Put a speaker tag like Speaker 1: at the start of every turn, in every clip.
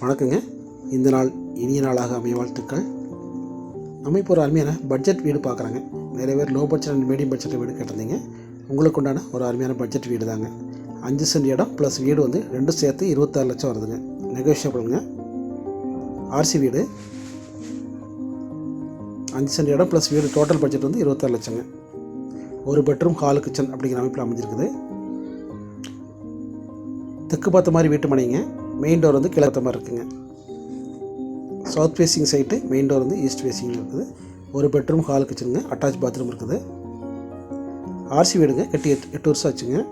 Speaker 1: வணக்கங்க. இந்த நாள் இனிய நாளாக அமைய வாழ்த்துக்கள். நம்ம இப்போ ஒரு அருமையான பட்ஜெட் வீடு பார்க்குறாங்க. நிறைய பேர் low budget and medium budget வீடு கேட்டிருந்தீங்க. உங்களுக்கு உண்டான ஒரு அருமையான பட்ஜெட் வீடு தாங்க அஞ்சு சென்ட் இடம் ப்ளஸ் வீடு வந்து ரெண்டும் சேர்த்து இருபத்தாறு லட்சம் வருதுங்க. நெகோஷியபிளுங்க ஆர்சி வீடு. அஞ்சு சென்ட் இடம் ப்ளஸ் வீடு டோட்டல் பட்ஜெட் வந்து இருபத்தாறு லட்சங்க. ஒரு பெட்ரூம் ஹால் கிச்சன் அப்படிங்கிற அமைப்பில் அமைஞ்சிருக்குது. தெற்கு பார்த்த மாதிரி வீட்டு மனைங்க. மெயின் டோர் வந்து கிழக்கு மாதிரி இருக்குங்க. South facing side main door வந்து ஈஸ்ட் ஃபேஸிங்கில் இருக்குது. ஒரு பெட்ரூம் ஹால் கிச்சனுங்க அட்டாச் பாத்ரூம் இருக்குது. ஆர்சி வீடுங்க கட்டி எட்டு எட்டு வருஷம் ஆச்சுங்க.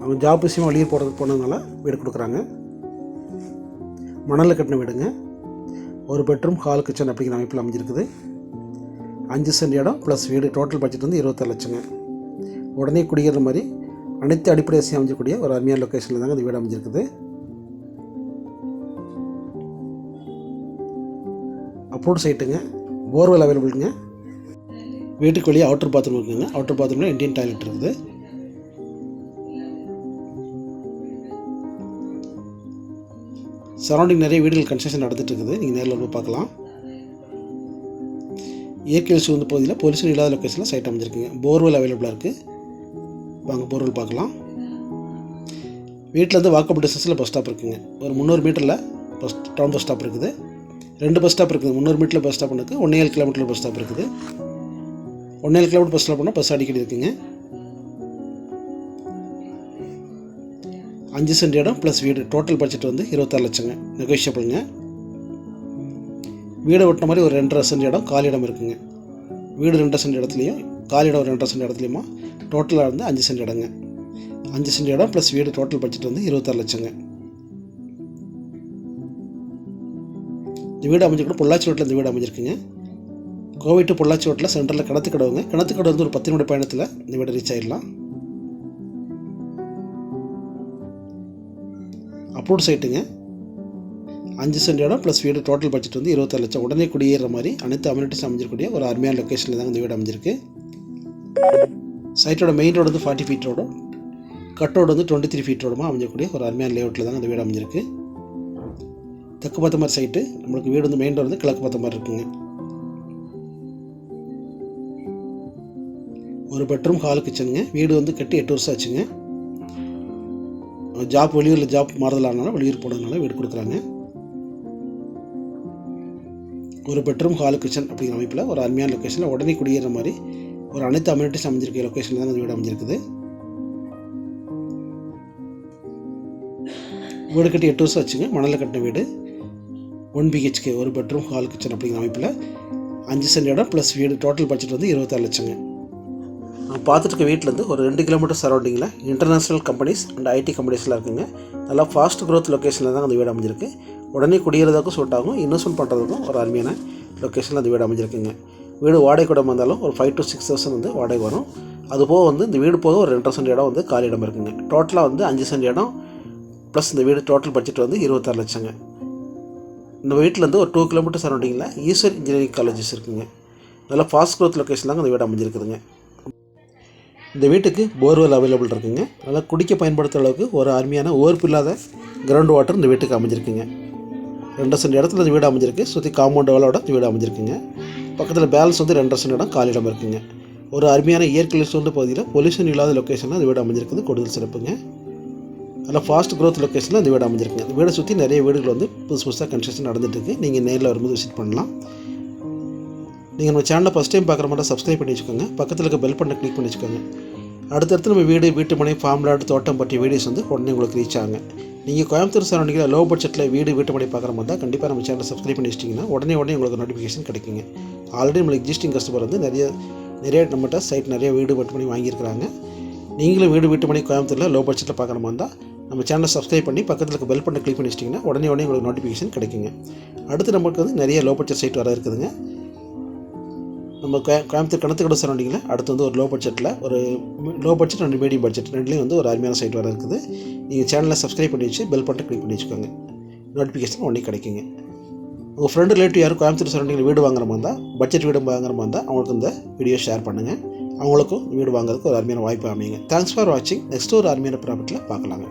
Speaker 1: அவங்க ஜாப் விஷயமா வெளியே போடுறது போனதுனால வீடு கொடுக்குறாங்க. மணலில் கட்டின வீடுங்க. ஒரு பெட்ரூம் ஹால் கிச்சன் அப்படிங்கிற அமைப்பில் அமைஞ்சிருக்குது. அஞ்சு சென்ட் இடம் ப்ளஸ் வீடு. டோட்டல் பட்ஜெட் வந்து இருபத்தாறு லட்சங்க. உடனே குடிக்கிற மாதிரி அனைத்து அடிப்படை வசதியும் அமைஞ்சக்கூடிய ஒரு அருமையான லொக்கேஷனில் தாங்க இந்த வீடு அமைஞ்சிருக்குது. அப்ரூவ் சைட்டுங்க போர்வெல் அவைலபிளுங்க வீட்டுக்கு வெளியே அவுட்டர் பாத்ரூம் இருக்குதுங்க அவுட்டர் பாத்ரூமில் இண்டியன் டாய்லெட் இருக்குது. சரௌண்டிங் நிறைய வீடுகள் கன்ஸ்ட்ரக்ஷன் நடந்துட்டு இருக்குது நீங்கள் நேரில் போய் பார்க்கலாம். இயற்கை சூழ்ந்த பகுதியில் பொலியூஷன் இல்லாத லொக்கேஷனில் சைட் அமைஞ்சிருக்குங்க. போர்வெல் அவைலபிளாக இருக்குது வாங்க போர்வெல் பார்க்கலாம். வீட்டிலேருந்து வாக்கபிள் டிஸ்டன்ஸில் பஸ் ஸ்டாப் இருக்குங்க. ஒரு முந்நூறு மீட்டரில் பஸ் டவுன் பஸ் ஸ்டாப் இருக்குது. ரெண்டு பஸ் ஸ்டாப் இருக்குது. முந்நூறு மீட்டரில் பஸ் ஸ்டாப் இருக்குது ஒன்றே ஏழு கிலோமீட்டரில் பஸ் ஸ்டாப் இருக்குது. ஒன்றே ஏழு கிலோமீட்டர் பஸ் ஸ்டாப் பண்ணால் பஸ் அடிக்கடி இருக்குங்க. அஞ்சு சென்ட் இடம் ப்ளஸ் வீடு. டோட்டல் பட்ஜெட் வந்து இருபத்தாறு லட்சங்க. நெகோஷியபிளுங்க வீடை ஒட்டின மாதிரி ஒரு ரெண்டரை சென்ட் இடம் காலி இடம் இருக்குங்க. வீடு ரெண்டரை சென்ட் இடத்துலையும் காலியிடம் ஒரு ரெண்டரை சென்ட் இடத்துலையுமா? டோட்டலாக வந்து அஞ்சு சென்ட் இடங்க. அஞ்சு சென்ட் இடம் ப்ளஸ் வீடு டோட்டல் பட்ஜெட் வந்து இருபத்தாறு லட்சங்க. இந்த வீடு அமைஞ்சிருக்கணும் பொள்ளாச்சி ரோட்டில் இந்த வீடு அமைஞ்சிருக்குங்க. கோவை டு பொள்ளாச்சி ரோட்டில் சென்டரில் கிணத்து கடவுங்க கிணத்து கடவு வந்து ஒரு பத்து நிமிட பயணத்தில் இந்த வீடு ரீச் ஆயிடலாம். அப்ரூவ்ட் சைட்டுங்க அஞ்சு சென்ட் இடம் ப்ளஸ் வீடு டோட்டல் பட்ஜெட் வந்து இருபத்தாறு லட்சம். உடனே குடியேற மாதிரி அனைத்து அம்யூனிட்டிஸ் அமைஞ்சிருக்கக்கூடிய ஒரு அருமையான லொக்கேஷனில் தாங்க இந்த வீடு அமைஞ்சிருக்கு. சைட்டோட மெயின் ரோடு வந்து ஃபார்ட்டி ஃபீட் ரோடும் கட் ரோடு வந்து டுவெண்ட்டி த்ரீ ஃபீட் ரோடுமா அமைஞ்சக்கூடிய ஒரு அருமையான லேஅவுட்டில் தாங்க அந்த வீடு அமைஞ்சிருக்கு. தெற்கு பார்த்த மாதிரி சைட்டு நம்மளுக்கு வீடு வந்து மெயின் ரோடு வந்து கிழக்கு பார்த்த மாதிரி இருக்குங்க. ஒரு பெட்ரூம் ஹால் கிச்சனுங்க வீடு வந்து கட்டி எட்டு வருஷம் ஆச்சுங்க. ஜாப் வெளியூரில் ஜாப் மாறுதலானால வெளியூர் போனதுனால வீடு கொடுக்குறாங்க. ஒரு பெட்ரூம் ஹால் கிச்சன் அப்படிங்கிற அமைப்பில் ஒரு அருமையான லொக்கேஷனில் உடனே குடியேற மாதிரி ஒரு அனைத்து அமெரிட்டிஸ் அமைஞ்சிருக்க லொக்கேஷன் தான் இந்த வீடு அமைஞ்சிருக்குது. வீடு கட்டி எட்டு வருஷம் வச்சுங்க. மணலில் கட்டின வீடு. ஒன் பிஹெச்கே ஒரு பெட்ரூம் ஹால் கிச்சன் அப்படிங்கிற அமைப்பில். அஞ்சு சென்ட் இடம் ப்ளஸ் வீடு. டோட்டல் பட்ஜெட் வந்து இருபத்தாறு லட்சங்க. நான் பார்த்துட்டு வீட்டிலேருந்து ஒரு ரெண்டு கிலோமீட்டர் சரௌண்டிங்கில் இன்டர்நேஷ்னல் கம்பெனிஸ் அண்ட் ஐடி கம்பெனிஸ்லாம் இருக்குங்க. நல்லா ஃபாஸ்ட் க்ரோத் லொக்கேஷனில் தான் அந்த வீடு அமைஞ்சிருக்கு. உடனே குடியேறதுக்கும் சூட் ஆகும். இன்வெஸ்ட்மெண்ட் பண்ணுறதுக்கும் ஒரு அருமையான லொக்கேஷனில் அந்த வீடு அமைஞ்சிருக்குங்க. வீடு வாடகை கூட வந்தாலும் ஒரு ஃபைவ் டு சிக்ஸ் தௌசண்ட் வந்து வாடகை வரும். அதுபோக வந்து இந்த வீடு போக ஒரு ரெண்டரை சென்ட் இடம் வந்து காலி இடம் இருக்குங்க. டோட்டலாக வந்து அஞ்சு சென்ட் இடம் ப்ளஸ் இந்த வீடு டோட்டல் பட்ஜெட் வந்து இருபத்தாறு லட்சங்க. இந்த வீட்டிலேருந்து ஒரு டூ கிலோமீட்டர் சரௌண்டிங்கில் ஈஸ்வர் இன்ஜினியரிங் காலேஜஸ் இருக்குங்க. நல்லா ஃபாஸ்ட் க்ரோத் லொக்கேஷன் தாங்க இந்த வீடு அமைஞ்சிருக்குதுங்க. இந்த வீட்டுக்கு போர்வெல் அவைலபிள் இருக்குங்க. நல்லா குடிக்க பயன்படுத்துகிற அளவுக்கு ஒரு அருமையான ஓர்ப்பு இல்லாத கிரவுண்ட் வாட்டர் இந்த வீட்டுக்கு அமைஞ்சிருக்குங்க. ரெண்டு சென்ட் இடத்துல இந்த வீடு அமைஞ்சிருக்கு. சுற்றி காம்பவுண்ட் வேலோட இந்த வீடு அமைஞ்சிருக்குங்க. பக்கத்தில் பேலன்ஸ் வந்து ரெண்டரை சென்ட் இடம் காலிடம் இருக்குங்க. ஒரு அருமையான இயற்கை சூழ்ந்த பகுதியில் பொல்யூஷன் இல்லாத லொக்கேஷனில் அந்த வீடு அமைஞ்சிருக்குது. கூடுதல் சிறப்புங்க. நல்லா ஃபாஸ்ட் க்ரோத் லொக்கேஷனில் அந்த வீடு அமைஞ்சிருக்குங்க. இந்த வீடை சுற்றி நிறைய வீடுகள் வந்து புதுசு புதுசாக கன்ஸ்ட்ரக்ஷன் நடந்துட்டுருக்கு நீங்கள் நேரில் வரும்போது விசிட் பண்ணலாம். நீங்கள் நம்ம சேனலை ஃபஸ்ட் டைம் பார்க்குற மாதிரி சப்ஸ்கிரைப் பண்ணி வச்சுக்கோங்க. பக்கத்தில் இருக்க பெல் பட்டனை கிளிக் பண்ணி வச்சுக்கோங்க. அடுத்தடுத்து நம்ம வீடு வீட்டு மனை ஃபார்ம் லாட் தோட்டம் பற்றிய வீடியோஸ் வந்து உடனே உங்களுக்கு ரீச் ஆகுங்க. நீங்கள் கோயம்புத்தூர் சரௌண்டிங்கில் லோ பட்ஜெட்டில் வீடு வீட்டு மனை பார்க்குற மாதிரி தான் கண்டிப்பாக நம்ம சேனலை சப்ஸ்கிரைப் பண்ணி வச்சிட்டிங்கன்னா உடனே உடனே உங்களுக்கு நோட்டிஃபிகேஷன் கிடைக்குங்க. ஆல்ரெடி நம்மளுக்கு எக்ஸிஸ்டிங் கஸ்டமர் வந்து நிறைய நிறைய நம்மகிட்ட சைட் நிறைய வீடு வீட்டு பண்ணி வாங்கியிருக்கிறாங்க. நீங்களும் வீடு வீட்டு பண்ணி கோயம்புத்தூரில் லோ பட்ஜெட்டில் பார்க்கணுமா இருந்தால் நம்ம சேனலை சப்ஸ்கிரைப் பண்ணி பக்கத்தில் இருக்க பெல் பட்டனை கிளிக் பண்ணி வச்சிட்டிங்கன்னா உடனே உடனே உங்களுக்கு நோட்டிஃபிகேஷன் கிடைக்குங்க. அடுத்து நமக்கு வந்து நிறைய லோ பட்ஜெட் சைட் வர இருக்குதுங்க. நம்ம கோ கோயம்புத்தூர் கிணத்துக்கடை சரௌண்டிங்கில் அடுத்து வந்து ஒரு லோ பட்ஜெட்டில் ஒரு லோ பட்ஜெட் ரெண்டு மீடியம் பட்ஜெட் ரெண்டுலேயும் வந்து ஒரு அருமையான சைட் வர இருக்குது. நீங்கள் சேனலை சப்ஸ்கிரைப் பண்ணி வச்சு பெல் பட்டன் கிளிக் பண்ணி வச்சுக்கோங்க நோட்டிஃபிகேஷன் உடனே கிடைக்குங்க. உங்கள் ஃப்ரெண்டு ரிலேட்டிவ் யாரும் கோயம்புத்தூர் சரௌண்டிங்கில் வீடு வாங்குற மாதிரி இருந்தால் பட்ஜெட் வீடு வாங்குற மாதிரி இருந்தால் அவங்களுக்கு இந்த வீடியோ ஷேர் பண்ணுங்கள் அவங்களுக்கும் வீடு வாங்குறதுக்கு ஒரு அருமையான வாய்ப்பு அமையுங்க. தேங்க்ஸ் ஃபார் வாட்சிங் நெக்ஸ்ட் ஒரு அருமையான ப்ராப்பர்ட்டியில் பார்க்கலாங்க.